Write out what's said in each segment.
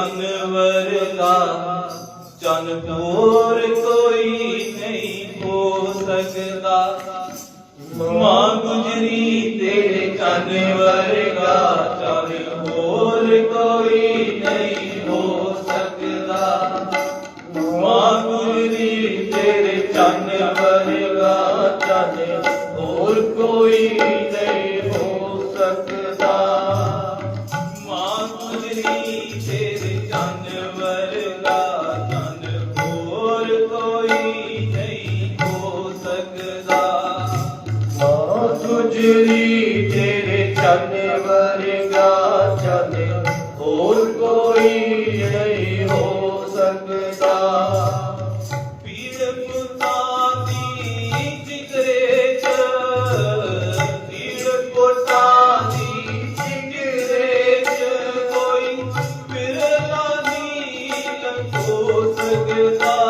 ਚੰਨ ਵਰਗਾ ਚੰਨ ਹੋਰ ਕੋਈ ਨਹੀਂ ਹੋ ਸਕਦਾ। ਮਾਂ ਗੁਜਰੀ ਤੇਰੇ ਚੰਨ ਵਰਗਾ ਚੰਨ ਹੋਰ ਕੋਈ ਨਹੀਂ ਹੋ ਸਕਦਾ। ਮਾਂ ਗੁਜਰੀ ਤੇਰੇ ਚੰਨ ਵਰਗਾ ਚੰਨ ਹੋਰ ਕੋਈ ਨਹੀਂ ਹੋ ਸਕਦਾ। ਮਾਂ ਗੁਜਰੀ ਤੇਰੇ ਗੁਜਰੀ ਤੇਰੇ ਚੰਨ ਵਰਗਾ ਚੰਨ, ਹੋਰ ਕੋਈ ਨਹੀਂ ਹੋ ਸਕਦਾ। ਪੀਰ ਪੁੱਤਾਂ ਦੀ ਜਿਗਰੇ ਚ ਪੀੜ ਪੁੱਤਾਂ ਦੀ ਜਿਗਰੇ ਚ ਕੋਈ ਬਿਰਲਾ ਨਹੀਂ ਲੰਘੋ ਸਕਦਾ।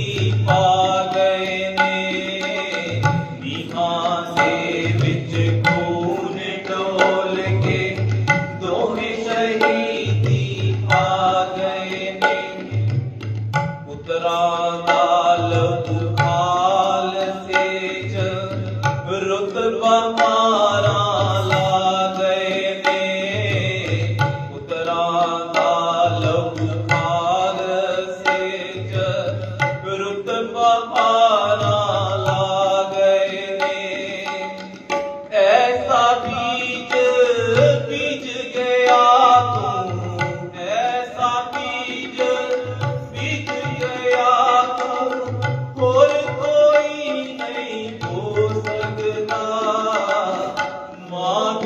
राल उखाल सेज रुतबमा ਨਹੀਂ ਹੋ ਸਕਦਾ। ਮਾਂ